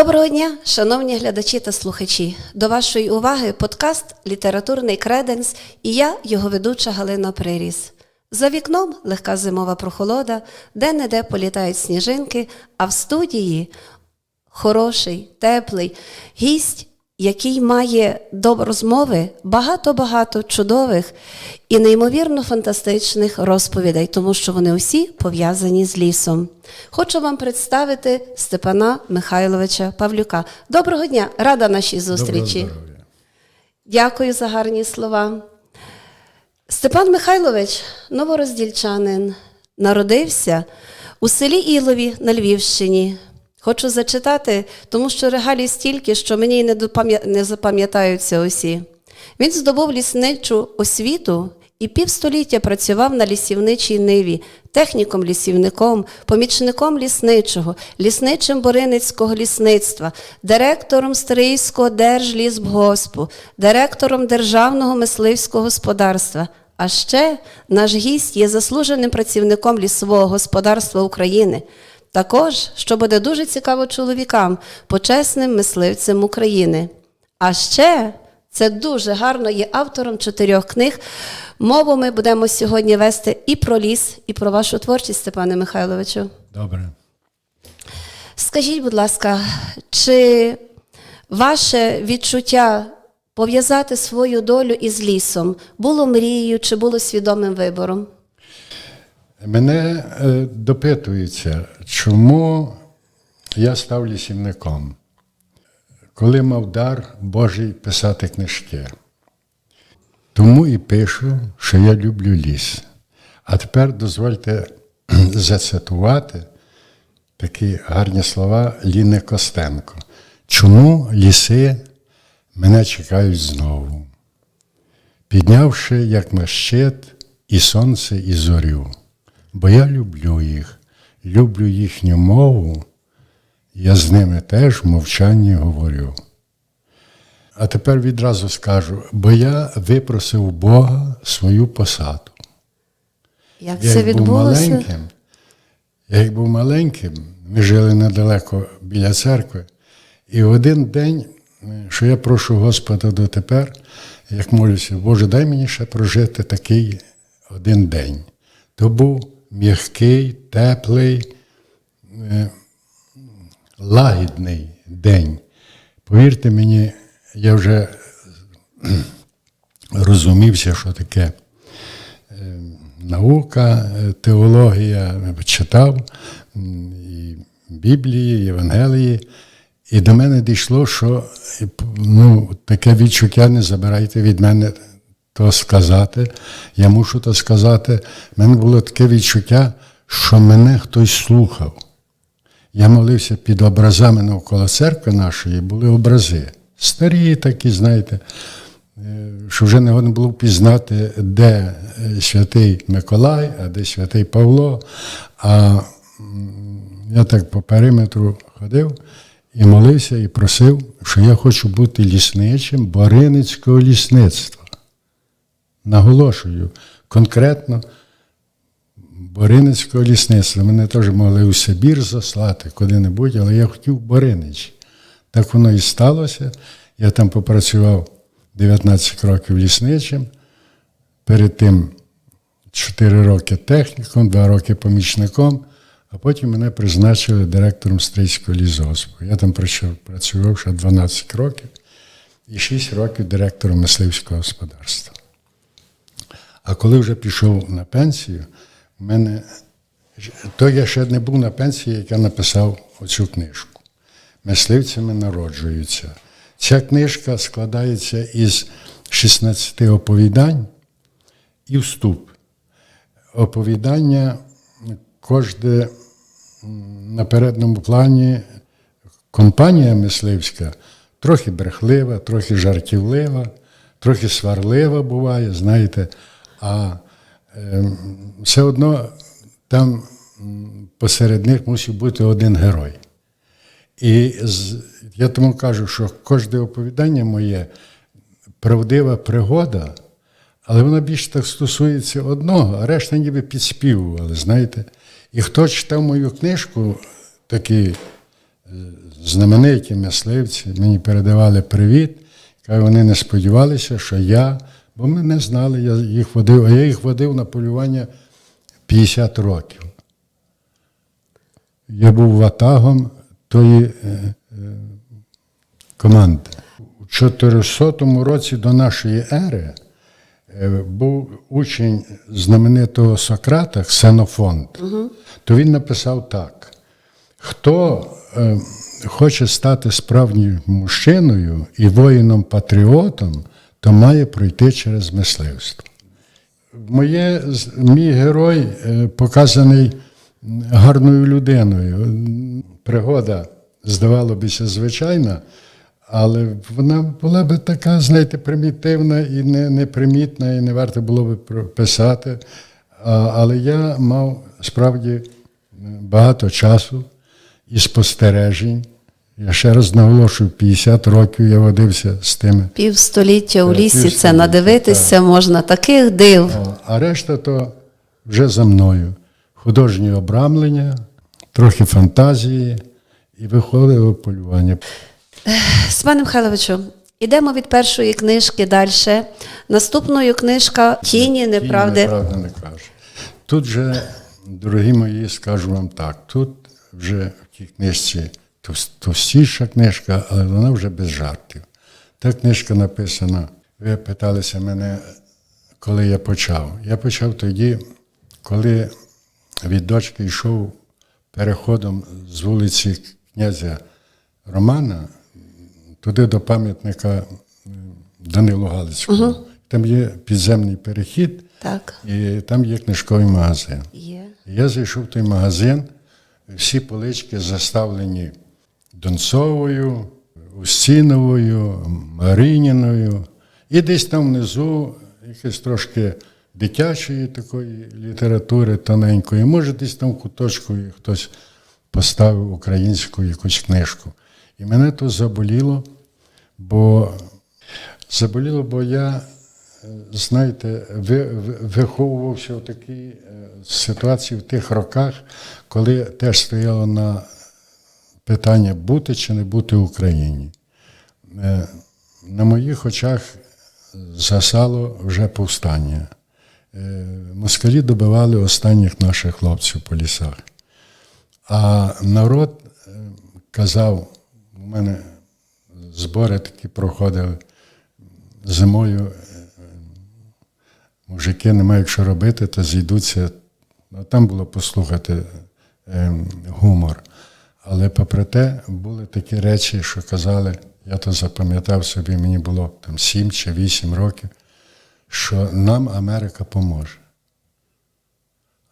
Доброго дня, шановні глядачі та слухачі. До вашої уваги подкаст Літературний креденс і я, його ведуча Галина Приріс. За вікном легка зимова прохолода, де-не-де політають сніжинки, а в студії хороший, теплий гість, який має до розмови багато-багато чудових і неймовірно фантастичних розповідей, тому що вони усі пов'язані з лісом. Хочу вам представити Степана Михайловича Павлюка. Доброго дня, рада нашій зустрічі. Дякую за гарні слова. Степан Михайлович, новороздільчанин, народився у селі Ілові на Львівщині. Хочу зачитати, тому що регалій стільки, що мені не, не запам'ятаються усі. Він здобув лісничу освіту і півстоліття працював на лісівничій ниві, техніком лісівником, помічником лісничого, лісничим Бориницького лісництва, директором Стрийського держлісбгоспу, директором Державного мисливського господарства. А ще наш гість є заслуженим працівником лісового господарства України. Також, що буде дуже цікаво чоловікам, почесним мисливцем України. А ще це дуже гарно є автором чотирьох книг. Мову ми будемо сьогодні вести і про ліс, і про вашу творчість, Степане Михайловичу. Добре. Скажіть, будь ласка, чи ваше відчуття пов'язати свою долю із лісом було мрією чи було свідомим вибором? Мене е, допитуються, чому я став лісівником, коли мав дар Божий писати книжки. Тому і пишу, що я люблю ліс. А тепер дозвольте зацитувати такі гарні слова Ліни Костенко. Чому ліси мене чекають знову? піднявши як на і сонце, і зорю. Бо я люблю їх, люблю їхню мову, я з ними теж в мовчанні говорю. А тепер відразу скажу, бо я випросив у Бога свою посаду. Як Я це як був маленьким, я як був маленьким, ми жили недалеко біля церкви, і в один день, що я прошу Господа дотепер, як молюся, Боже, дай мені ще прожити такий один день. То був м'який, теплий, е, лагідний день. Повірте мені, я вже розумівся, що таке наука, е, теологія читав і Біблії, і Євангелії. І до мене дійшло, що е, ну, таке відчуття не забирайте від мене то сказати. Я мушу то сказати. У мене було таке відчуття, що мене хтось слухав. Я молився під образами навколо церкви нашої, були образи. Старі такі, знаєте, е, що вже не годно було впізнати, де е, святий Миколай, а де святий Павло. А я так по периметру ходив і молився, і просив, що я хочу бути лісничим Бориницького лісництва. Наголошую, конкретно Бориницького лісництва. Мене теж могли у Сибір заслати куди-небудь, але я хотів Боринич. Так воно і сталося. Я там попрацював 19 років лісничим. Перед тим 4 роки техніком, 2 роки помічником, а потім мене призначили директором Стрийського лісгоспу. Я там працю- працював ще 12 років і 6 років директором мисливського господарства. А коли вже пішов на пенсію, в мене то я ще не був на пенсії, як я написав оцю книжку. Мисливцями народжуються. Ця книжка складається із 16 оповідань і вступ. Оповідання кожне на передньому плані компанія мисливська трохи брехлива, трохи жартівлива, трохи сварлива буває, знаєте, а е, все одно там посеред них мусить бути один герой. І з, я тому кажу, що кожне оповідання моє правдива пригода, але вона більше так стосується одного, а решта ніби підспівували, знаєте. І хто читав мою книжку, такі е, знамениті мисливці мені передавали привіт. Каже, вони не сподівалися, що я, бо ми не знали, я їх водив, а я їх водив на полювання 50 років. Я був ватагом тої е, е, команди. У 400 році до нашої ери е, був учень знаменитого Сократа Ксенофонт. То він написав так: хто е, хоче стати справжнім мужчиною і воїном-патріотом, то має пройти через мисливство. Моє, мій герой е, показаний гарною людиною. Пригода, здавалося, звичайна, але вона була би така, знаєте, примітивна і непримітна, і не варто було би писати. Але я мав справді багато часу і спостережень. Я ще раз наголошую, 50 років я водився з тими Півстоліття у Так, лісі це півстоліття, надивитися можна таких див. А решта то вже за мною. Художні обрамлення, трохи фантазії і виходило полювання. Степане Михайловичу, ідемо від першої книжки далі. Наступною книжка Тіні неправди. Неправда не каже. Тут же, дорогі мої, скажу вам так, тут вже в тій книжці товстіша книжка, але вона вже без жартів. Та книжка написана. Ви питалися мене, коли я почав. Я почав тоді, коли від дочки йшов переходом з вулиці князя Романа туди до пам'ятника Данилу Галицького. Там є підземний перехід, Так, і там є книжковий магазин. є. Я зайшов в той магазин, всі полички заставлені Донцовою, Устіновою, Мариніною. І десь там внизу якесь трошки дитячої такої літератури тоненької. Може, десь там куточку хтось поставив українську якусь книжку. І мене то заболіло, бо заболіло, бо я е, знаєте, ви- ви- виховувався в такій е, ситуації в тих роках, коли теж стояло на питання бути чи не бути в Україні. Е, На моїх очах засало вже повстання. Е, Москалі добивали останніх наших хлопців по лісах. А народ е, казав, у мене збори такі проходили зимою мужики не мають що робити, то зійдуться. Ну, там було послухати гумор. Але попри те, були такі речі, що казали, я то запам'ятав собі, мені було там 7 чи 8 років, що нам Америка поможе.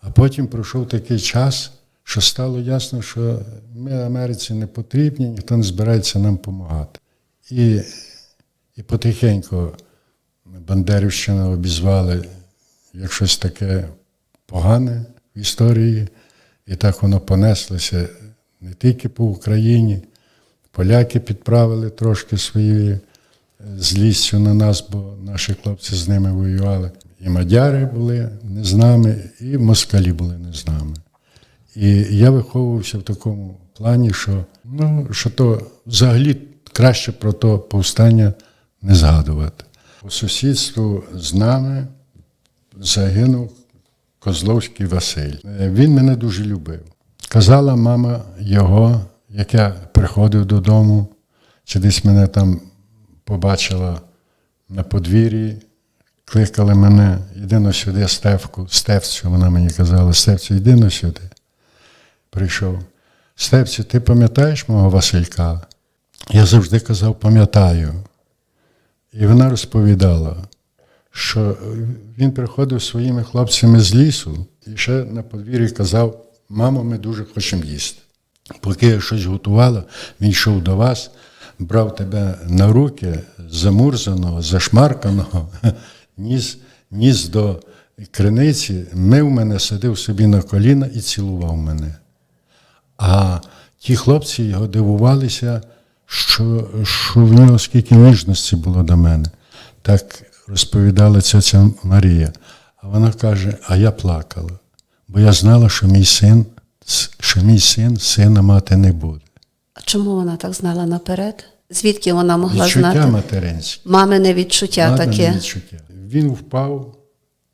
А потім пройшов такий час, що стало ясно, що ми Америці не потрібні, ніхто не збирається нам допомагати. І, і потихеньку Бандерівщину обізвали як щось таке погане в історії, і так воно понеслося не тільки по Україні. Поляки підправили трошки своєю злістю на нас, бо наші хлопці з ними воювали. І мадяри були не з нами, і москалі були не з нами. І я виховувався в такому плані, що, ну, що то взагалі краще про то повстання не згадувати. По сусідству з нами загинув Козловський Василь. Е, Він мене дуже любив. Казала мама його, як я приходив додому, чи десь мене там побачила на подвір'ї, кликали мене, іди на сюди, Стевку, Стевцю, вона мені казала, Стевцю, йди на сюди. Прийшов. Стевцю, ти пам'ятаєш мого Василька? Я завжди казав, пам'ятаю. І вона розповідала, що він приходив своїми хлопцями з лісу і ще на подвір'ї казав: мамо, ми дуже хочемо їсти. Поки я щось готувала, він йшов до вас, брав тебе на руки, замурзаного, зашмарканого, ніс, ніс до криниці, мив мене, сидив собі на коліна і цілував мене. А ті хлопці його дивувалися, що, що в нього скільки ніжності було до мене. Так розповідала ця Марія. А вона каже: а я плакала, бо я знала, що мій син, що мій син сина мати не буде. А Чому вона так знала наперед? Звідки вона могла Відчуття знати? материнське. Мамине відчуття Ладно, таке. не відчуття. Він впав,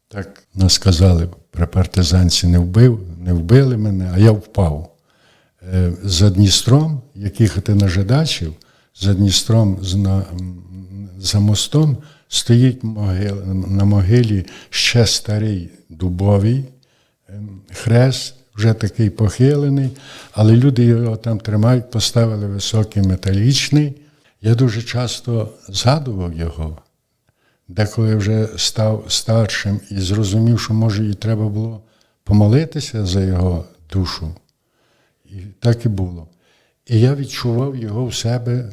так нас сказали, при партизанці не вбив, не вбили мене, а я впав. Е, За Дністром, як їхати на Жидачів, за Дністром за мостом стоїть на могилі ще старий дубовий хрест, вже такий похилений, але люди його там тримають, поставили високий металічний. Я дуже часто згадував його, деколи вже став старшим і зрозумів, що може і треба було помолитися за його душу. І так і було. І я відчував його в себе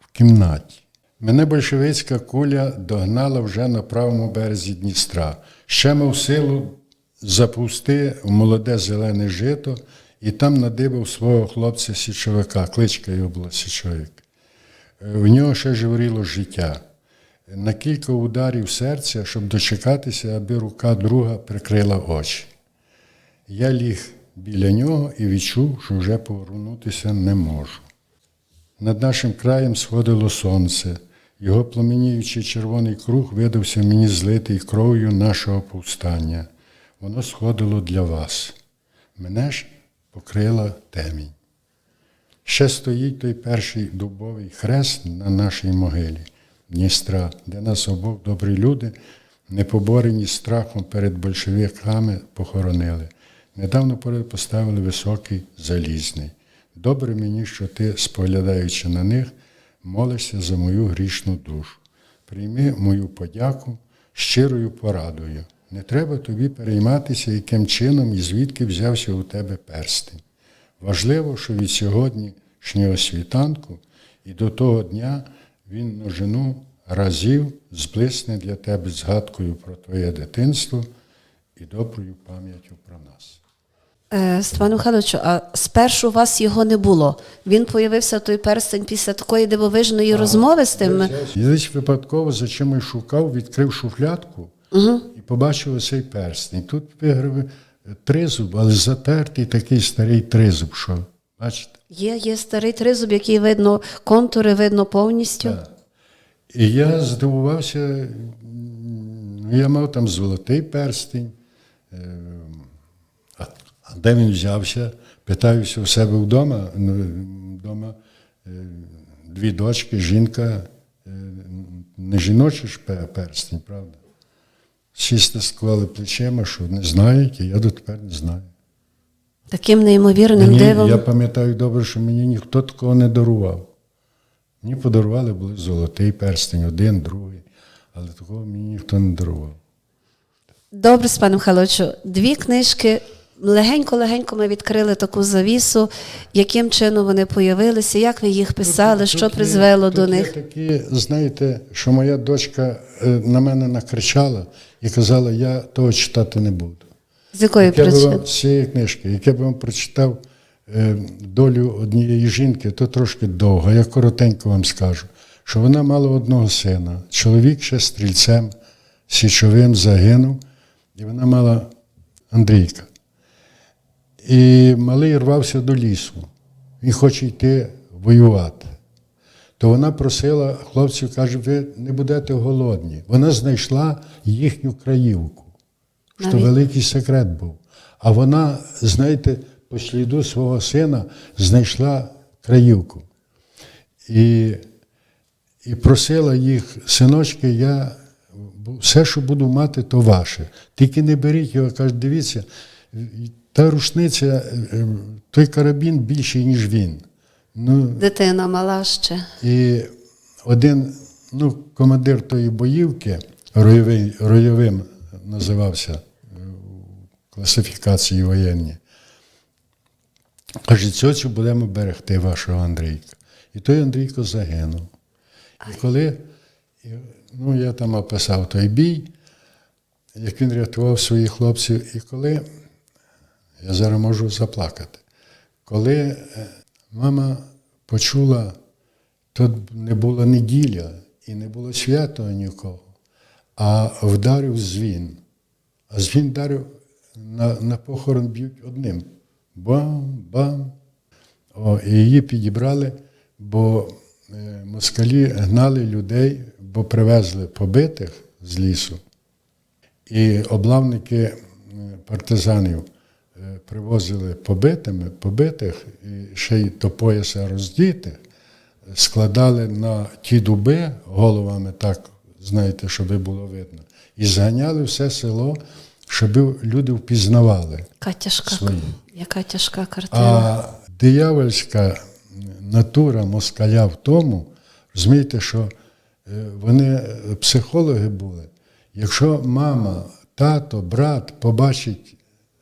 в кімнаті. Мене большевицька куля догнала вже на правому березі Дністра. Ще мав силу запусти в молоде зелене жито, і там надибав свого хлопця січовика, кличка його була січовик. Е, В нього ще жевріло життя. На кілька ударів серця, щоб дочекатися, аби рука друга прикрила очі. Я ліг біля нього і відчув, що вже повернутися не можу. Над нашим краєм сходило сонце. Його пламеніючий червоний круг видався мені злитий кров'ю нашого повстання. Воно сходило для вас. Мене ж покрила темінь. Ще стоїть той перший дубовий хрест на нашій могилі Дністра, де нас обох добрі люди, не поборені страхом перед большевиками, похоронили. Недавно поряд поставили високий залізний. Добре мені, що ти, споглядаючи на них, молишся за мою грішну душу. Прийми мою подяку щирою порадою. Не треба тобі перейматися, яким чином і звідки взявся у тебе перстень. Важливо, що від сьогоднішнього світанку і до того дня він множину разів зблисне для тебе згадкою про твоє дитинство і доброю пам'яттю про нас. Е, Степану Михайловичу, а спершу у вас його не було. Він появився той перстень після такої дивовижної розмови з тим. Я десь випадково за чимось шукав, відкрив шуфлядку і побачив оцей перстень. Тут виграв тризуб, але затертий такий старий тризуб, що бачите? Є, є старий тризуб, який видно, контури видно повністю. І я здивувався, я мав там золотий перстень. е, А а де він взявся? Питаюся у себе вдома. Ну, вдома е, дві дочки, жінка, е, не жіночий ж перстень, правда? Сісти склали плечима, що не знають, і я дотепер не знаю. Таким неймовірним Мені, дивом. я пам'ятаю добре, що мені ніхто такого не дарував. Мені подарували були золотий перстень, один, другий, але такого мені ніхто не дарував. Добре, з паном Михайловичу, дві книжки. Легенько-легенько ми відкрили таку завісу, яким чином вони появилися, як ви їх писали, що Тут є- призвело до тут є такі, знаєте, що моя дочка е, на мене накричала і казала, я того читати не буду. З якої причини? вам з цієї книжки, яке б вам прочитав е, долю однієї жінки, то трошки довго. Я коротенько вам скажу, що вона мала одного сина. Чоловік ще стрільцем січовим загинув, і вона мала Андрійка. І малий рвався до лісу. Він хоче йти воювати. То вона просила хлопців, каже, ви не будете голодні. Вона знайшла їхню краївку що Навіть. великий секрет був. А вона, знаєте, по сліду свого сина знайшла краївку. І, і просила їх, синочки, я все, що буду мати, то ваше. Тільки не беріть його, каже, дивіться, та рушниця, е, е, той карабін більший, ніж він. Ну, Дитина мала ще. і один ну, командир тої боївки, ройовий, ройовим називався е, у класифікації воєнні, каже, цьоцю будемо берегти вашого Андрійка. І той Андрійко загинув. І коли ну, я там описав той бій, як він рятував своїх хлопців, і коли я зараз можу заплакати. Коли е, мама почула, тут не була неділя і не було святого нікого, а вдарив дзвін. А дзвін вдарив на, на похорон б'ють одним. Бам, бам. О, і її підібрали, бо е, москалі гнали людей, бо привезли побитих з лісу. І облавники е, партизанів привозили побитими, побитих, і ще й до пояса роздітих, складали на ті дуби головами, так, знаєте, щоб було видно, і зганяли все село, щоб люди впізнавали. Яка тяжка, Свої. яка тяжка картина. А диявольська натура москаля в тому, розумієте, що е, вони е, психологи були. Якщо мама, тато, брат побачить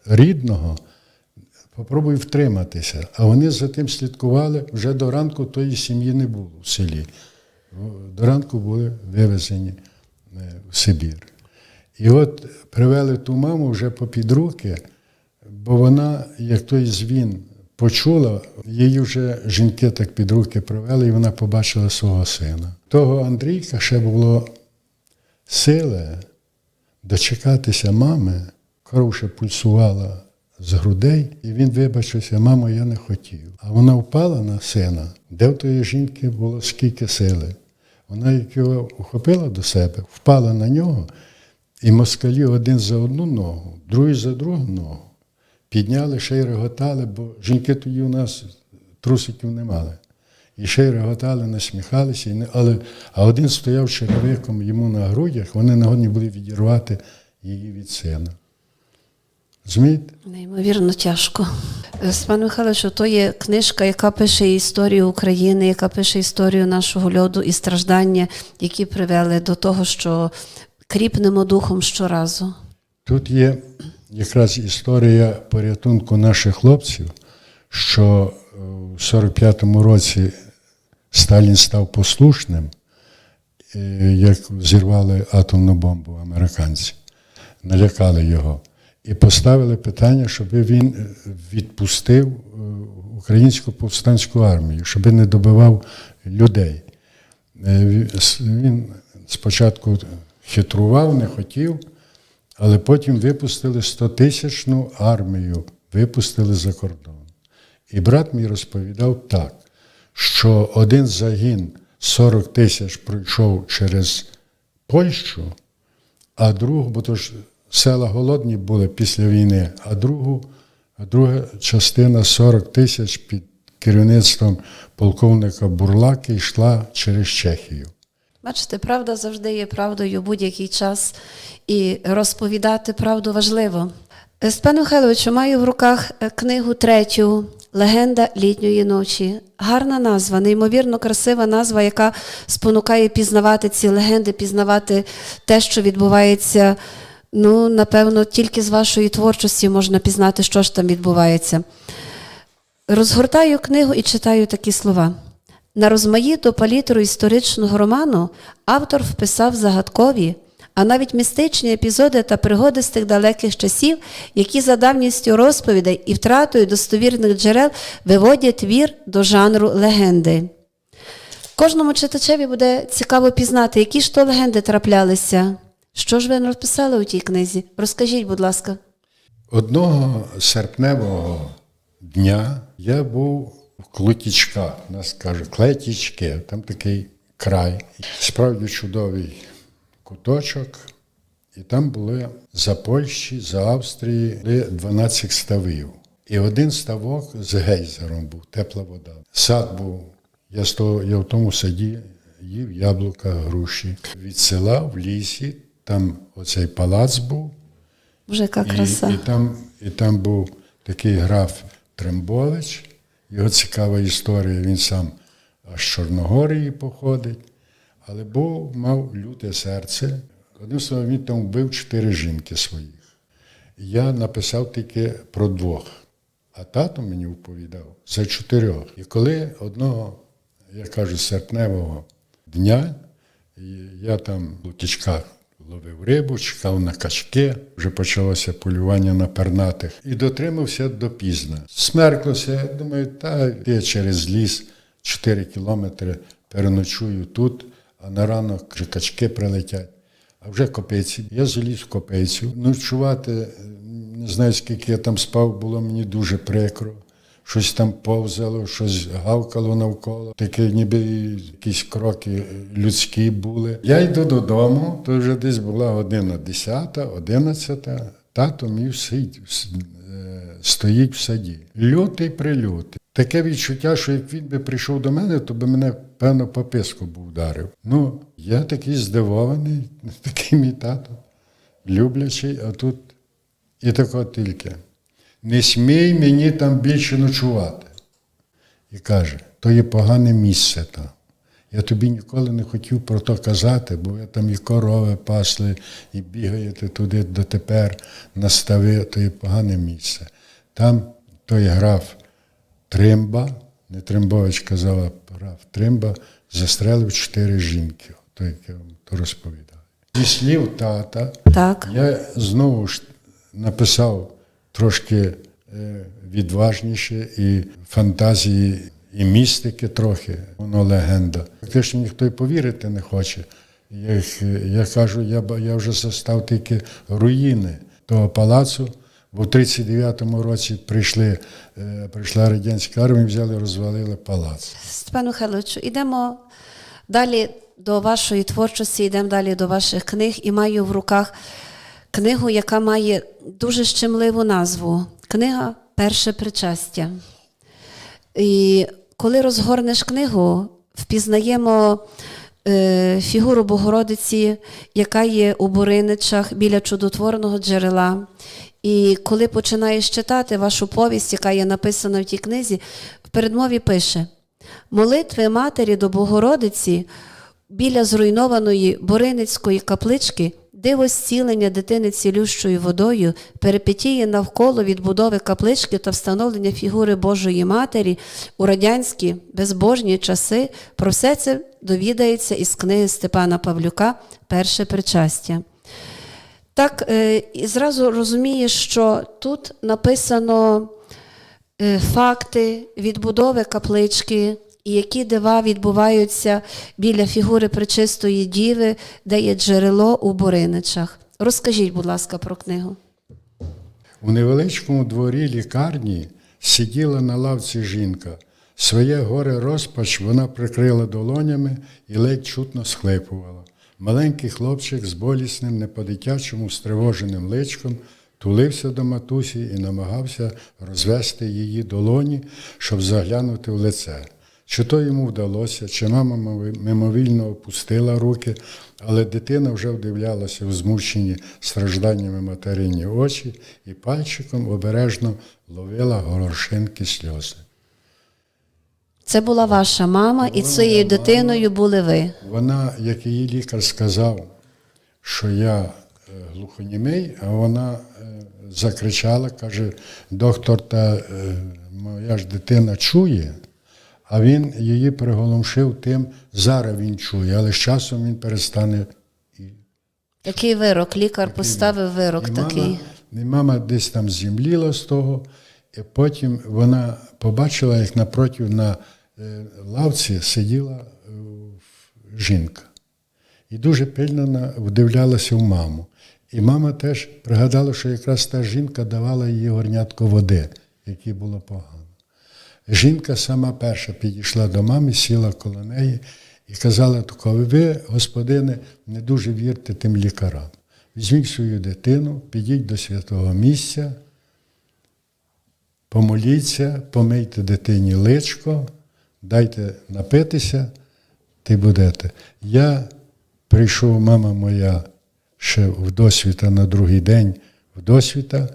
рідного, попробуй втриматися. А вони за тим слідкували, вже до ранку тої сім'ї не було в селі. До ранку були вивезені е, в Сибір. І от привели ту маму вже попід руки, бо вона, як той звін, почула, її вже жінки так під руки привели, і вона побачила свого сина. Того Андрійка ще було сили дочекатися мами, кров ще пульсувала з грудей, і він вибачився, мамо, я не хотів. А вона впала на сина, де в тої жінки було скільки сили. Вона як його ухопила до себе, впала на нього, і москалі один за одну ногу, другий за другу ногу. Підняли, ще й реготали, бо жінки тоді у нас трусиків не мали. І ще й реготали, насміхалися, не, але, а один стояв черевиком йому на грудях, вони не годні були відірвати її від сина. Розумієте? Неймовірно тяжко. Степан Михайлович, то є книжка, яка пише історію України, яка пише історію нашого льоду і страждання, які привели до того, що кріпнемо духом щоразу. Тут є якраз історія порятунку наших хлопців, що е, в 45-му році Сталін став послушним, е, як зірвали атомну бомбу американці, налякали його. І поставили питання, щоб він е, відпустив е, українську повстанську армію, щоб не добивав людей. Е, Він спочатку хитрував, не хотів, але потім випустили 100-тисячну армію, випустили за кордон. І брат мій розповідав так, що один загін 40 тисяч пройшов через Польщу, а другу, бо то ж села голодні були після війни, а другу, а друга частина 40 тисяч під керівництвом полковника Бурлаки йшла через Чехію. Бачите, правда завжди є правдою будь-який час, і розповідати правду важливо. Степан Михайловичу, маю в руках е, книгу третю Легенда літньої ночі. Гарна назва, неймовірно красива назва, яка спонукає пізнавати ці легенди, пізнавати те, що відбувається. Ну, напевно, тільки з вашої творчості можна пізнати, що ж там відбувається. Розгортаю книгу і читаю такі слова. На розмаїту палітру історичного роману автор вписав загадкові, а навіть містичні епізоди та пригоди з тих далеких часів, які за давністю розповідей і втратою достовірних джерел виводять твір до жанру легенди. Кожному читачеві буде цікаво пізнати, які ж то легенди траплялися. Що ж ви розписали у тій книзі? Розкажіть, будь ласка. Одного серпневого дня я був в Клутічках, нас кажуть, Клетічки, там такий край. Справді чудовий куточок. І там були за Польщі, за Австрії 12 ставів. І один ставок з гейзером був, тепла вода. Сад був. Я, з того, я в тому саді їв яблука, груші. Від села в лісі, там оцей палац був. Вже яка краса. І, і, там, і там був такий граф Трембович, його цікава історія, він сам аж з Чорногорії походить, але був, мав люте серце. Одним словом, він там вбив чотири жінки своїх. Я написав тільки про двох, а тато мені вповідав за чотирьох. І коли одного, я кажу, серпневого дня, я там в Лутічках ловив рибу, чекав на качки, вже почалося полювання на пернатих і дотримався допізно. Смерклося, я думаю, та я через ліс 4 кілометри переночую тут, а на ранок качки прилетять. А вже копиці. Я заліз в копицю. Ночувати, не знаю, скільки я там спав, було мені дуже прикро. Щось там повзало, щось гавкало навколо. Такі ніби якісь кроки людські були. Я йду додому, то вже десь була година 10, 11. Тато мій сидить, е, стоїть в саді. Лютий прилютий. Таке відчуття, що як він би прийшов до мене, то би мене, певно, по писку був ударив. Ну, я такий здивований, такий мій тато, люблячий, а тут і тако тільки. Не смій мені там більше ночувати. І каже, то є погане місце там. Я тобі ніколи не хотів про то казати, бо ви там і корови пасли, і бігаєте туди дотепер на стави, то є погане місце. Там той граф Тримба, не Тримбович казав, а граф Тримба, застрелив чотири жінки. То, як я вам то розповідаю. Зі слів тата, Так. я знову ж написав трошки е, відважніше і фантазії, і містики трохи, воно легенда. Фактично ніхто й повірити не хоче. Я, я кажу, я, я вже застав тільки руїни того палацу, бо в 39-му році прийшли, е, прийшла радянська армія, взяли, розвалили палац. Степан Михайловичу, йдемо далі до вашої творчості, йдемо далі до ваших книг і маю в руках книгу, яка має дуже щемливу назву. Книга Перше причастя. І коли розгорнеш книгу, впізнаємо е, фігуру Богородиці, яка є у Бориничах біля чудотворного джерела. І коли починаєш читати вашу повість, яка є написана в тій книзі, в передмові пише: молитви матері до Богородиці біля зруйнованої Бориницької каплички диво зцілення дитини цілющою водою, перипетії навколо відбудови каплички та встановлення фігури Божої Матері у радянські безбожні часи. Про все це довідається із книги Степана Павлюка Перше причастя. Так, е, і зразу розумієш, що тут написано е, факти відбудови каплички, і які дива відбуваються біля фігури Пречистої Діви, де є джерело у Бориничах. Розкажіть, будь ласка, про книгу. У невеличкому дворі лікарні сиділа на лавці жінка. Своє горе розпач вона прикрила долонями і ледь чутно схлипувала. Маленький хлопчик з болісним, не по-дитячому стривоженим личком тулився до матусі і намагався розвести її долоні, щоб заглянути в лице. Чи то йому вдалося, чи мама мимовільно опустила руки, але дитина вже вдивлялася в змучені стражданнями материні очі і пальчиком обережно ловила горошинки сльози. Це була ваша мама, і цією дитиною були ви. Вона, як її лікар сказав, що я е, глухонімий, а вона е, закричала, каже, доктор, та е, моя ж дитина чує, а він її приголомшив тим, зараз він чує, але з часом він перестане. Такий вирок, лікар поставив вирок І такий. мама, і мама десь там зімліла з того, і потім вона побачила, як напротив на е, лавці сиділа е, жінка. І дуже пильно вдивлялася в маму. І мама теж пригадала, що якраз та жінка давала їй горнятко води, якій було погано. Жінка сама перша підійшла до мами, сіла коло неї і казала тако, ви, господине, не дуже вірте тим лікарам. Візьміть свою дитину, підіть до святого місця, помоліться, помийте дитині личко, дайте напитися, ти будете. Я прийшов, мама моя, ще в досвіта на другий день в досвіта,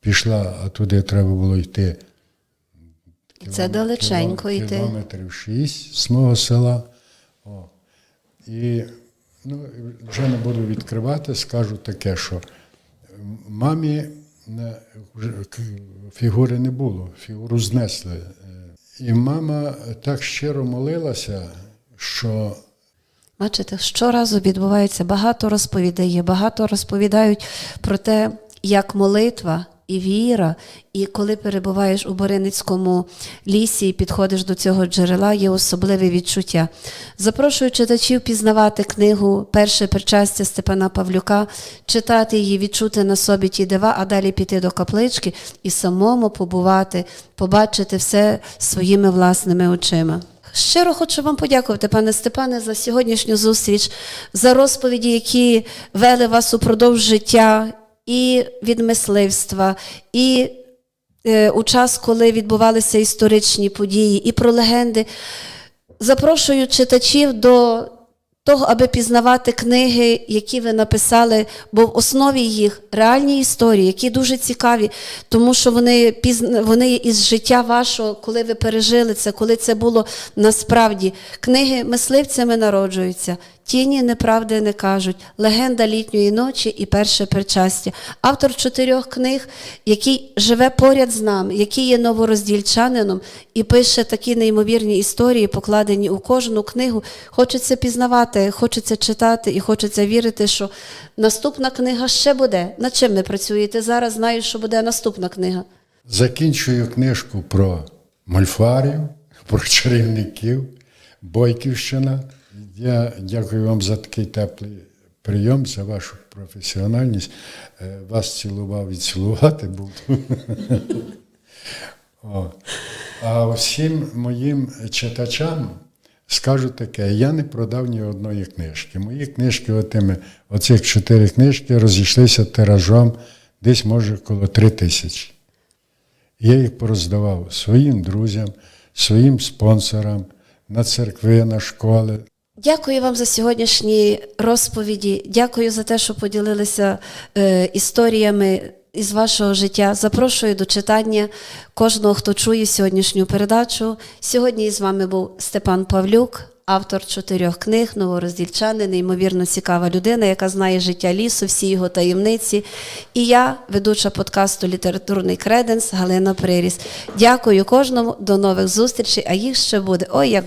пішла, а туди треба було йти Це далеченько йти. Кілометрів шість з мого села. О. І ну, вже не буду відкривати, скажу таке, що мамі не- фігури не було, фігуру знесли. Е, І мама так щиро молилася, що Бачите, щоразу відбувається багато розповідей, багато розповідають про те, як молитва і віра. І коли перебуваєш у Бориницькому лісі і підходиш до цього джерела, є особливе відчуття. Запрошую читачів пізнавати книгу Перше причастя Степана Павлюка, читати її, відчути на собі ті дива, а далі піти до каплички і самому побувати, побачити все своїми власними очима. Щиро хочу вам подякувати, пане Степане, за сьогоднішню зустріч, за розповіді, які вели вас упродовж життя і від мисливства, і е, у час, коли відбувалися історичні події, і про легенди. Запрошую читачів до того, аби пізнавати книги, які ви написали, бо в основі їх реальні історії, які дуже цікаві, тому що вони вони із життя вашого, коли ви пережили це, коли це було насправді. Книги мисливцями народжуються. Тіні неправди не кажуть, легенда літньої ночі і перше причастя. Автор чотирьох книг, який живе поряд з нами, який є новороздільчанином і пише такі неймовірні історії, покладені у кожну книгу. Хочеться пізнавати, хочеться читати і хочеться вірити, що наступна книга ще буде. Над чим ви працюєте зараз? Знаю, що буде наступна книга. Закінчую книжку про мольфарів, про чарівників, Бойківщина. Я дякую вам за такий теплий прийом, за вашу професіональність. Е, Вас цілував і цілувати буду. О. А всім моїм читачам скажу таке: я не продав ні одної книжки. Мої книжки, отими, оцих чотири книжки, розійшлися тиражом десь, може, коло три тисячі. Я їх пороздавав своїм друзям, своїм спонсорам, на церкви, на школи. Дякую вам за сьогоднішні розповіді. Дякую за те, що поділилися е, історіями із вашого життя. Запрошую до читання кожного, хто чує сьогоднішню передачу. Сьогодні з вами був Степан Павлюк, автор чотирьох книг, новороздільчанин, неймовірно цікава людина, яка знає життя лісу, всі його таємниці. І я, ведуча подкасту Літературний креденс Галина Приріс. Дякую кожному, до нових зустрічей, а їх ще буде. Ой, як